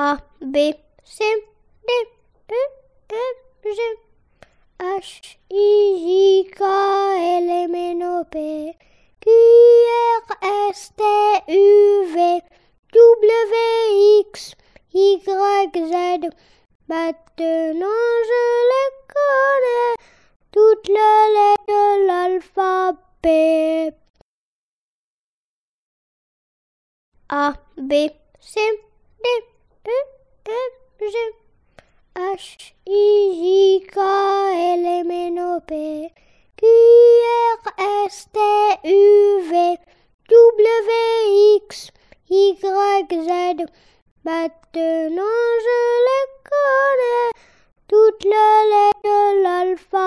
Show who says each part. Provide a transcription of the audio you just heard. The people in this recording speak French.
Speaker 1: A, B, C, D, E, F, G, H, I, J, K, L, M, N, O, P, Q, R, S, T, U, V, W, X, Y, Z. Maintenant je les connais, toutes les lettres de l'alphabet. A, B, C, D, H, I, J, K, L, M, N, O, P, Q, R, S, T, U, V, W, X, Y, Z. Maintenant je les connais, toutes les lettres de l'alphabet.